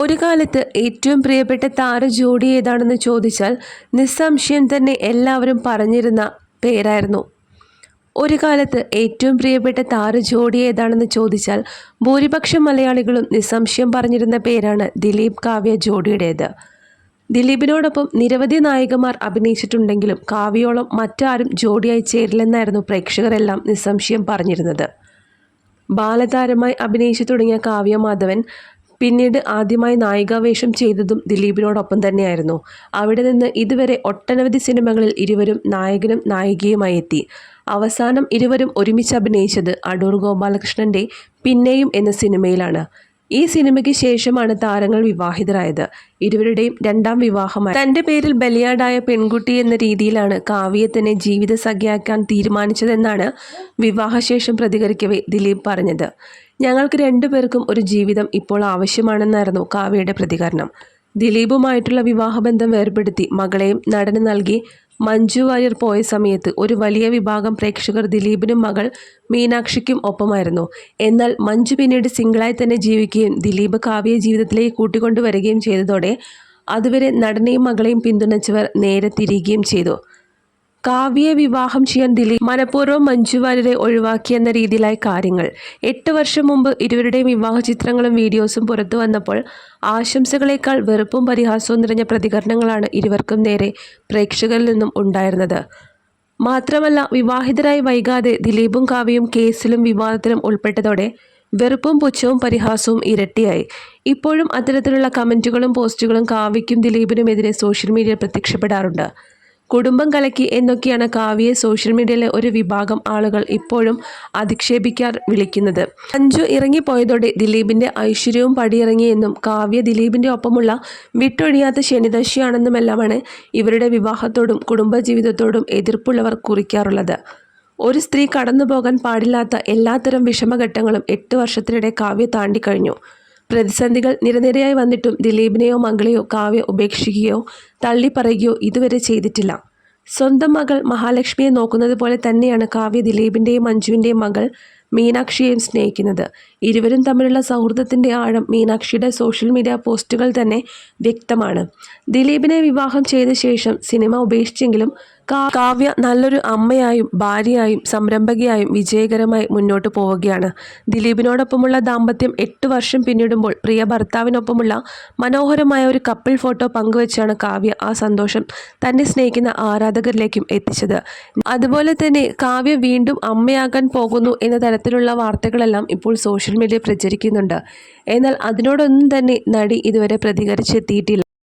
ഒരു കാലത്ത് ഏറ്റവും പ്രിയപ്പെട്ട താര ജോഡി ഏതാണെന്ന് ചോദിച്ചാൽ നിസ്സംശയം തന്നെ എല്ലാവരും പറഞ്ഞിരുന്ന പേരായിരുന്നു. ഒരു കാലത്ത് ഏറ്റവും പ്രിയപ്പെട്ട താര ജോഡി ഏതാണെന്ന് ചോദിച്ചാൽ ഭൂരിപക്ഷം മലയാളികളും നിസ്സംശയം പറഞ്ഞിരുന്ന പേരാണ് ദിലീപ് കാവ്യ ജോഡിയുടേത്. ദിലീപിനോടൊപ്പം നിരവധി നായികമാർ അഭിനയിച്ചിട്ടുണ്ടെങ്കിലും കാവ്യോളം മറ്റാരും ജോഡിയായി ചേരില്ലെന്നായിരുന്നു പ്രേക്ഷകരെല്ലാം നിസ്സംശയം പറഞ്ഞിരുന്നത്. ബാലതാരമായി അഭിനയിച്ചു തുടങ്ങിയ കാവ്യ മാധവൻ പിന്നീട് ആദ്യമായി നായികാവേഷം ചെയ്തതും ദിലീപിനോടൊപ്പം തന്നെയായിരുന്നു. അവിടെ നിന്ന് ഇതുവരെ ഒട്ടനവധി സിനിമകളിൽ ഇരുവരും നായകനും നായികയുമായി എത്തി. അവസാനം ഇരുവരും ഒരുമിച്ച് അഭിനയിച്ചത് അടൂർ ഗോപാലകൃഷ്ണന്റെ പിന്നെയും എന്ന സിനിമയിലാണ്. ഈ സിനിമയ്ക്ക് ശേഷമാണ് താരങ്ങൾ വിവാഹിതരായത്. ഇരുവരുടെയും രണ്ടാം വിവാഹമായി. തന്റെ പേരിൽ ബലിയാടായ പെൺകുട്ടി എന്ന രീതിയിലാണ് കാവ്യയെ തന്നെ ജീവിത സഖ്യാക്കാൻ തീരുമാനിച്ചതെന്നാണ് വിവാഹശേഷം പ്രതികരിക്കവേ ദിലീപ് പറഞ്ഞത്. ഞങ്ങൾക്ക് രണ്ടുപേർക്കും ഒരു ജീവിതം ഇപ്പോൾ ആവശ്യമാണെന്നായിരുന്നു കാവ്യയുടെ പ്രതികരണം. ദിലീപുമായിട്ടുള്ള വിവാഹബന്ധം വേർപെടുത്തി മകളെയും നടന് നൽകി മഞ്ജു വാര്യർ പോയ സമയത്ത് ഒരു വലിയ വിഭാഗം പ്രേക്ഷകർ ദിലീപിനും മകൾ മീനാക്ഷിക്കും ഒപ്പമായിരുന്നു. എന്നാൽ മഞ്ജു പിന്നീട് സിംഗിളായി തന്നെ ജീവിക്കുകയും ദിലീപ് കാവ്യ ജീവിതത്തിലേക്ക് കൂട്ടിക്കൊണ്ടുവരികയും ചെയ്തതോടെ അതുവരെ നടനെയും മകളെയും പിന്തുണച്ചവർ നേരെ തിരികുകയും ചെയ്തു. കാവ്യയെ വിവാഹം ചെയ്യാൻ ദിലീപ് മനഃപൂർവം മഞ്ജു വാര്യരെ ഒഴിവാക്കിയെന്ന രീതിയിലായി കാര്യങ്ങൾ. എട്ട് വർഷം മുമ്പ് ഇരുവരുടെയും വിവാഹ ചിത്രങ്ങളും വീഡിയോസും പുറത്തു വന്നപ്പോൾ ആശംസകളേക്കാൾ വെറുപ്പും പരിഹാസവും നിറഞ്ഞ പ്രതികരണങ്ങളാണ് ഇരുവർക്കും നേരെ പ്രേക്ഷകരിൽ നിന്നും ഉണ്ടായിരുന്നത്. മാത്രമല്ല വിവാഹിതരായി വൈകാതെ ദിലീപും കാവ്യയും കേസിലും വിവാദത്തിലും ഉൾപ്പെട്ടതോടെ വെറുപ്പും പുച്ഛവും പരിഹാസവും ഇരട്ടിയായി. ഇപ്പോഴും അത്തരത്തിലുള്ള കമന്റുകളും പോസ്റ്റുകളും കാവ്യയ്ക്കും ദിലീപിനുമെതിരെ സോഷ്യൽ മീഡിയയിൽ പ്രത്യക്ഷപ്പെടാറുണ്ട്. കുടുംബം കലക്കി എന്നൊക്കെയാണ് കാവ്യയെ സോഷ്യൽ മീഡിയയിലെ ഒരു വിഭാഗം ആളുകൾ ഇപ്പോഴും അധിക്ഷേപിക്കാർ വിളിക്കുന്നത്. അഞ്ചു ഇറങ്ങിപ്പോയതോടെ ദിലീപിന്റെ ഐശ്വര്യവും പടിയിറങ്ങിയെന്നും കാവ്യ ദിലീപിന്റെ ഒപ്പമുള്ള വിട്ടൊഴിയാത്ത ശനിദശയാണെന്നുമെല്ലാമാണ് ഇവരുടെ വിവാഹത്തോടും കുടുംബജീവിതത്തോടും എതിർപ്പുള്ളവർ കുറിക്കാറുള്ളത്. ഒരു സ്ത്രീ കടന്നു പോകാൻ പാടില്ലാത്ത എല്ലാത്തരം വിഷമഘട്ടങ്ങളും എട്ട് വർഷത്തിനിടെ കാവ്യ താണ്ടിക്കഴിഞ്ഞു. പ്രതിസന്ധികൾ നിരനിരയായി വന്നിട്ടും ദിലീപിനെയോ മംഗളെയോ കാവ്യ ഉപേക്ഷിക്കുകയോ തള്ളിപ്പറയുകയോ ഇതുവരെ ചെയ്തിട്ടില്ല. സ്വന്തം മകൾ മഹാലക്ഷ്മിയെ നോക്കുന്നത് പോലെ തന്നെയാണ് കാവ്യ ദിലീപിന്റെയും മഞ്ജുവിന്റെയും മകൾ മീനാക്ഷിയെയും സ്നേഹിക്കുന്നത്. ഇരുവരും തമ്മിലുള്ള സൗഹൃദത്തിന്റെ ആഴം മീനാക്ഷിയുടെ സോഷ്യൽ മീഡിയ പോസ്റ്റുകൾ തന്നെ വ്യക്തമാണ്. ദിലീപിനെ വിവാഹം ചെയ്ത ശേഷം സിനിമ ഉപേക്ഷിച്ചെങ്കിലും കാവ്യ നല്ലൊരു അമ്മയായും ഭാര്യയായും സംരംഭകയായും വിജയകരമായി മുന്നോട്ട് പോവുകയാണ്. ദിലീപിനോടൊപ്പമുള്ള ദാമ്പത്യം എട്ട് വർഷം പിന്നിടുമ്പോൾ പ്രിയ ഭർത്താവിനൊപ്പമുള്ള മനോഹരമായ ഒരു കപ്പിൾ ഫോട്ടോ പങ്കുവച്ചാണ് കാവ്യ ആ സന്തോഷം തന്നെ സ്നേഹിക്കുന്ന ആരാധകരിലേക്കും എത്തിച്ചത്. അതുപോലെ തന്നെ കാവ്യ വീണ്ടും അമ്മയാകാൻ പോകുന്നു എന്ന തരത്തിലുള്ള വാർത്തകളെല്ലാം ഇപ്പോൾ സോഷ്യൽ മീഡിയ പ്രചരിക്കുന്നുണ്ട്. എന്നാൽ അതിനോടൊന്നും തന്നെ നടി ഇതുവരെ പ്രതികരിച്ചെത്തിയിട്ടില്ല.